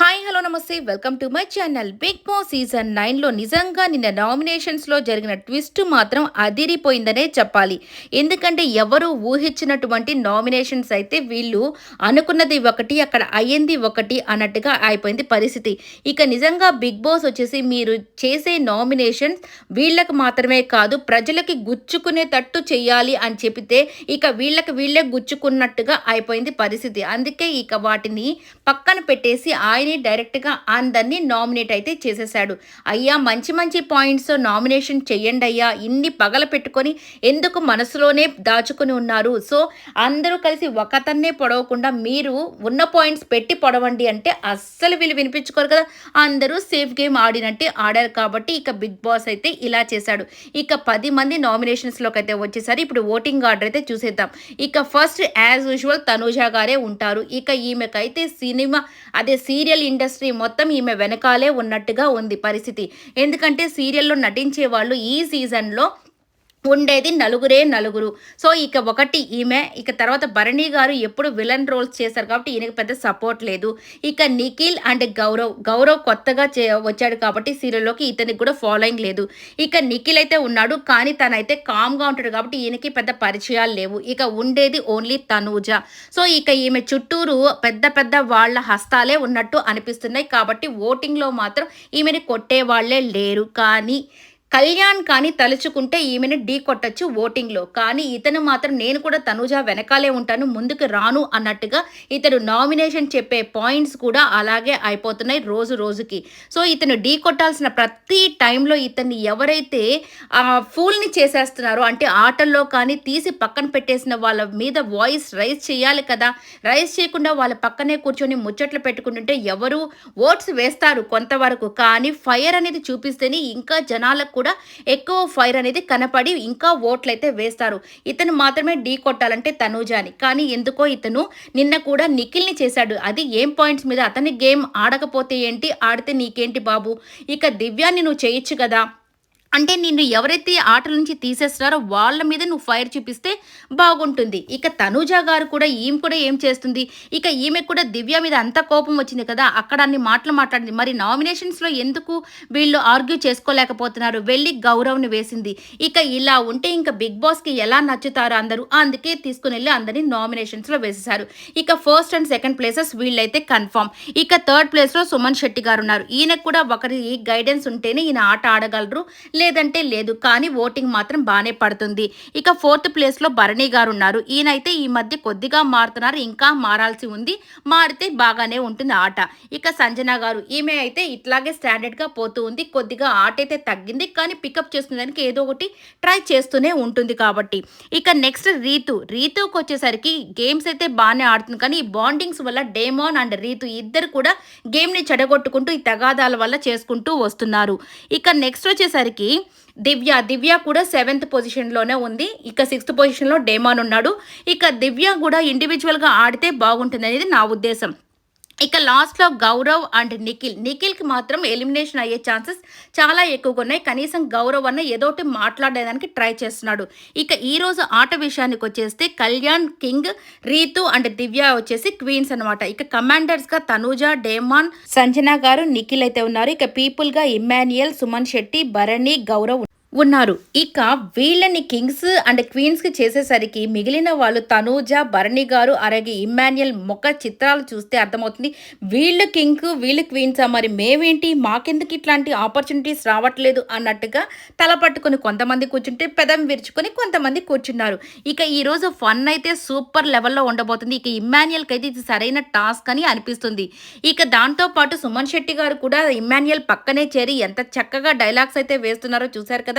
Hi hello నమస్తే. Welcome to my channel. Bigg Boss season నైన్లో నిజంగా నిన్న నామినేషన్స్లో జరిగిన ట్విస్ట్ మాత్రం అదిరిపోయిందనే చెప్పాలి. ఎందుకంటే ఎవరు ఊహించినటువంటి నామినేషన్స్ అయితే వీళ్ళు అనుకున్నది ఒకటి అక్కడ అయ్యింది ఒకటి అన్నట్టుగా అయిపోయింది పరిస్థితి. ఇక నిజంగా బిగ్ బాస్ వచ్చేసి మీరు చేసే నామినేషన్స్ వీళ్ళకి మాత్రమే కాదు ప్రజలకి గుచ్చుకునేటట్టు చేయాలి అని చెబితే ఇక వీళ్ళకి వీళ్ళే గుచ్చుకున్నట్టుగా అయిపోయింది పరిస్థితి. అందుకే ఇక వాటిని పక్కన పెట్టేసి ఆయన డైరెక్ట్గా అందరినీ నామినేట్ అయితే చేసేసాడు అయ్యా మంచి మంచి పాయింట్స్ నామినేషన్ చేయండి అయ్యా. ఇన్ని పగల పెట్టుకొని ఎందుకు మనసులోనే దాచుకుని ఉన్నారు? సో అందరూ కలిసి ఒకతన్నే పొడవకుండా మీరు ఉన్న పాయింట్స్ పెట్టి పొడవండి అంటే అస్సలు వీళ్ళు వినిపించుకోరు కదా. అందరూ సేఫ్ గేమ్ ఆడినట్టే ఆడారు కాబట్టి ఇక బిగ్ బాస్ అయితే ఇలా చేశాడు. ఇక పది మంది నామినేషన్స్లోకి అయితే వచ్చేసరి ఇప్పుడు ఓటింగ్ ఆర్డర్ అయితే చూసేద్దాం. ఇక ఫస్ట్ యాజ్ యూజువల్ తనూజ గారే ఉంటారు. ఇక ఈమెకైతే సినిమా అదే సీరియల్ ఇండస్ట్రీ మొత్తం ఈమె వెనకాలే ఉన్నట్టుగా ఉంది పరిస్థితి. ఎందుకంటే సీరియల్లో నటించే వాళ్ళు ఈ సీజన్లో ఉండేది నలుగురే నలుగురు. సో ఇక ఒకటి ఈమె ఇక తర్వాత భరణి గారు ఎప్పుడు విలన్ రోల్స్ చేశారు కాబట్టి ఈయనకి పెద్ద సపోర్ట్ లేదు. ఇక నిఖిల్ అండ్ గౌరవ్ గౌరవ్ కొత్తగా చే వచ్చాడు కాబట్టి సీరియల్లోకి ఇతనికి కూడా ఫాలోయింగ్ లేదు. ఇక నిఖిల్ అయితే ఉన్నాడు కానీ తనైతే కామ్గా ఉంటాడు కాబట్టి ఈయనకి పెద్ద పరిచయాలు లేవు. ఇక ఉండేది ఓన్లీ తనూజ. సో ఇక ఈమె చుట్టూరు పెద్ద పెద్ద వాళ్ళ హస్తాలే ఉన్నట్టు అనిపిస్తున్నాయి కాబట్టి ఓటింగ్లో మాత్రం ఈమెని కొట్టే వాళ్ళే లేరు. కానీ కళ్యాణ్ కానీ తలుచుకుంటే ఈమెను ఢీ కొట్టచ్చు ఓటింగ్లో. కానీ ఇతను మాత్రం నేను కూడా తనుజ వెనకాలే ఉంటాను ముందుకు రాను అన్నట్టుగా ఇతడు నామినేషన్ చెప్పే పాయింట్స్ కూడా అలాగే అయిపోతున్నాయి రోజు రోజుకి. సో ఇతను ఢీ కొట్టాల్సిన ప్రతి టైంలో ఇతన్ని ఎవరైతే ఫూల్ని చేసేస్తున్నారో అంటే ఆటల్లో కానీ తీసి పక్కన పెట్టేసిన వాళ్ళ మీద వాయిస్ రైజ్ చేయాలి కదా. రైజ్ చేయకుండా వాళ్ళ పక్కనే కూర్చొని ముచ్చట్లు పెట్టుకుంటుంటే ఎవరు ఓట్స్ వేస్తారు కొంతవరకు. కానీ ఫైర్ అనేది చూపిస్తేనే ఇంకా జనాలకు కూడా ఎక్కువ ఫైర్ అనేది కనపడి ఇంకా ఓట్లు అయితే వేస్తారు. ఇతను మాత్రమే ఢీ కొట్టాలంటే తనూజాని. కానీ ఎందుకో ఇతను నిన్న కూడా నిఖిల్ని చేశాడు. అది ఏం పాయింట్స్ మీద? అతని గేమ్ ఆడకపోతే ఏంటి? ఆడితే నీకేంటి బాబు? ఇక దివ్యాన్ని నువ్వు చేయొచ్చు కదా? అంటే నిన్ను ఎవరైతే ఆటల నుంచి తీసేస్తున్నారో వాళ్ళ మీద నువ్వు ఫైర్ చూపిస్తే బాగుంటుంది. ఇక తనూజ గారు కూడా ఈమె కూడా ఏం చేస్తుంది? ఇక ఈమె కూడా దివ్య మీద అంత కోపం వచ్చింది కదా అక్కడ అన్ని మాటలు మాట్లాడింది. మరి నామినేషన్స్లో ఎందుకు వీళ్ళు ఆర్గ్యూ చేసుకోలేకపోతున్నారు? వెళ్ళి గౌరవ్ని వేసింది. ఇక ఇలా ఉంటే ఇంకా బిగ్ బాస్కి ఎలా నచ్చుతారు అందరూ? అందుకే తీసుకుని వెళ్ళి అందరినీ నామినేషన్స్లో వేసేశారు. ఇక ఫస్ట్ అండ్ సెకండ్ ప్లేసెస్ వీళ్ళైతే కన్ఫామ్ ఇక థర్డ్ ప్లేస్లో సుమన్ శెట్టి గారు ఉన్నారు. ఈయనకు కూడా ఒకరి గైడెన్స్ ఉంటేనే ఈయన ఆట ఆడగలరు. లేదంటే లేదు కానీ ఓటింగ్ మాత్రం బాగానే పడుతుంది. ఇక ఫోర్త్ ప్లేస్లో భరణి గారు ఉన్నారు ఈయనైతే ఈ మధ్య కొద్దిగా మారుతున్నారు. ఇంకా మారాల్సి ఉంది. మారితే బాగానే ఉంటుంది ఆట. ఇక సంజన గారు ఈమె అయితే ఇట్లాగే స్టాండర్డ్గా పోతూ ఉంది. కొద్దిగా ఆట అయితే తగ్గింది కానీ పికప్ చేసుకునేదానికి ఏదో ఒకటి ట్రై చేస్తూనే ఉంటుంది కాబట్టి. ఇక నెక్స్ట్ రీతు. రీతుకి వచ్చేసరికి గేమ్స్ అయితే బాగానే ఆడుతుంది కానీ ఈ బాండింగ్స్ వల్ల డేమాన్ అండ్ రీతు ఇద్దరు కూడా గేమ్ని చెడగొట్టుకుంటూ ఈ తగాదాల వల్ల చేసుకుంటూ వస్తున్నారు. ఇక నెక్స్ట్ వచ్చేసరికి దివ్య. దివ్య కూడా సెవెంత్ పొజిషన్లోనే ఉంది. ఇక సిక్స్త్ పొజిషన్లో డేమాన్ ఉన్నాడు. ఇక దివ్య కూడా ఇండివిజువల్గా ఆడితే బాగుంటుంది అనేది నా ఉద్దేశం. ఇక లాస్ట్లో గౌరవ్ అండ్ నిఖిల్. నిఖిల్కి మాత్రం ఎలిమినేషన్ అయ్యే ఛాన్సెస్ చాలా ఎక్కువగా ఉన్నాయి. కనీసం గౌరవ్ అన్న ఏదోటి మాట్లాడేదానికి ట్రై చేస్తున్నాడు. ఇక ఈరోజు ఆట విషయానికి వచ్చేస్తే కళ్యాణ్ కింగ్ రీతు అండ్ దివ్య వచ్చేసి క్వీన్స్ అనమాట ఇక కమాండర్స్గా తనూజ డేమాన్ సంజన గారు నిఖిల్ అయితే ఉన్నారు. ఇక పీపుల్గా ఇమ్మాన్యుయల్ సుమన్ శెట్టి భరణి గౌరవ్ ఉన్నారు. ఇక వీళ్ళని కింగ్స్ అండ్ క్వీన్స్కి చేసేసరికి మిగిలిన వాళ్ళు తనూజ భరణి గారు అలాగే ఇమ్మాన్యుయల్ మొక్క చిత్రాలు చూస్తే అర్థమవుతుంది వీళ్ళు కింగ్ వీళ్ళు క్వీన్సా మరి మేమేంటి? మాకెందుకు ఇట్లాంటి ఆపర్చునిటీస్ రావట్లేదు అన్నట్టుగా తల పట్టుకుని కొంతమంది కూర్చుంటే పెదం విరుచుకొని కొంతమంది కూర్చున్నారు. ఇక ఈరోజు ఫన్ అయితే సూపర్ లెవెల్లో ఉండబోతుంది. ఇక ఇమ్మాన్యుయల్కి అయితే ఇది సరైన టాస్క్ అని అనిపిస్తుంది. ఇక దాంతోపాటు సుమన్ శెట్టి గారు కూడా ఇమ్మాన్యుయల్ పక్కనే చేరి ఎంత చక్కగా డైలాగ్స్ అయితే వేస్తున్నారో చూశారు కదా.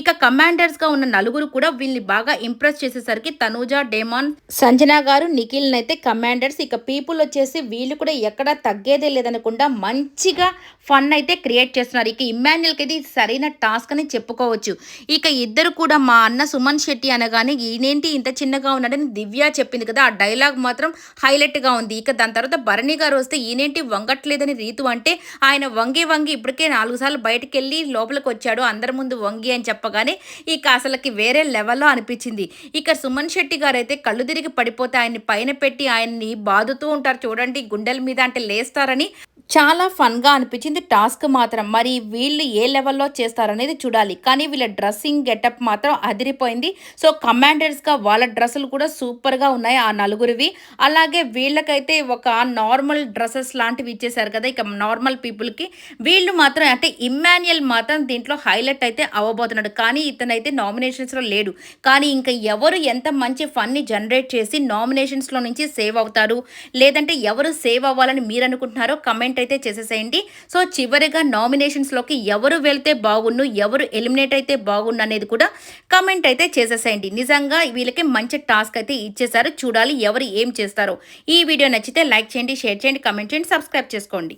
ఇక కమాండర్స్గా ఉన్న నలుగురు కూడా వీళ్ళని బాగా ఇంప్రెస్ చేసేసరికి తనూజ డేమాన్ సంజన గారు నిఖిల్ అయితే కమాండర్స్ ఇక పీపుల్ వచ్చేసి వీళ్ళు కూడా ఎక్కడా తగ్గేదే లేదనకుండా మంచిగా ఫన్ అయితే క్రియేట్ చేస్తున్నారు. ఇక ఇమ్మాన్యుల్కి అయితే ఇది సరైన టాస్క్ అని చెప్పుకోవచ్చు. ఇక ఇద్దరు కూడా మా అన్న సుమన్ శెట్టి అనగానే ఈయనేంటి ఇంత చిన్నగా ఉన్నాడని దివ్య చెప్పింది కదా? ఆ డైలాగ్ మాత్రం హైలైట్గా ఉంది. ఇక దాని తర్వాత భరణి గారు వస్తే ఈయనేంటి వంగట్లేదని రీతు అంటే ఆయన వంగి వంగి ఇప్పటికే నాలుగు సార్లు బయటకు వెళ్ళి లోపలికి వచ్చాడు. అందరి ముందు వంగి అని చెప్పగానే ఇక అసలుకి వేరే లెవెల్లో అనిపించింది. ఇక సుమన్ శెట్టి గారు అయితే కళ్ళు తిరిగి పడిపోతే ఆయన్ని పైన పెట్టి ఆయన్ని బాదుతూ ఉంటారు చూడండి గుండెల మీద అంటే లేస్తారని చాలా ఫన్గా అనిపించింది. టాస్క్ మాత్రం మరి వీళ్ళు ఏ లెవెల్లో చేస్తారనేది చూడాలి. కానీ వీళ్ళ డ్రెస్సింగ్ గెటప్ మాత్రం అదిరిపోయింది. సో కమాండర్స్గా వాళ్ళ డ్రెస్సులు కూడా సూపర్గా ఉన్నాయి ఆ నలుగురివి. అలాగే వీళ్ళకైతే ఒక నార్మల్ డ్రెస్సెస్ లాంటివి ఇచ్చేసారు కదా ఇక నార్మల్ పీపుల్కి. వీళ్ళు మాత్రం అంటే ఇమ్మాన్యుయల్ మాత్రం దీంట్లో హైలైట్ అయితే అవ్వబోతున్నాడు. కానీ ఇతనైతే నామినేషన్స్లో లేడు. కానీ ఇంకా ఎవరు ఎంత మంచి ఫన్ని జనరేట్ చేసి నామినేషన్స్లో నుంచి సేవ్ అవుతారు? లేదంటే ఎవరు సేవ్ అవ్వాలని మీరు అనుకుంటున్నారో కమెంట్ అయితే చేసేసేయండి. సో చివరిగా నామినేషన్స్లోకి ఎవరు వెళ్తే బాగున్ను ఎవరు ఎలిమినేట్ అయితే బాగున్ను అనేది కూడా కమెంట్ అయితే చేసేసేయండి. నిజంగా వీళ్ళకి మంచి టాస్క్ అయితే ఇచ్చేసారు చూడాలి ఎవరు ఏం చేస్తారో. ఈ వీడియో నచ్చితే లైక్ చేయండి షేర్ చేయండి కమెంట్ చేయండి సబ్స్క్రైబ్ చేసుకోండి.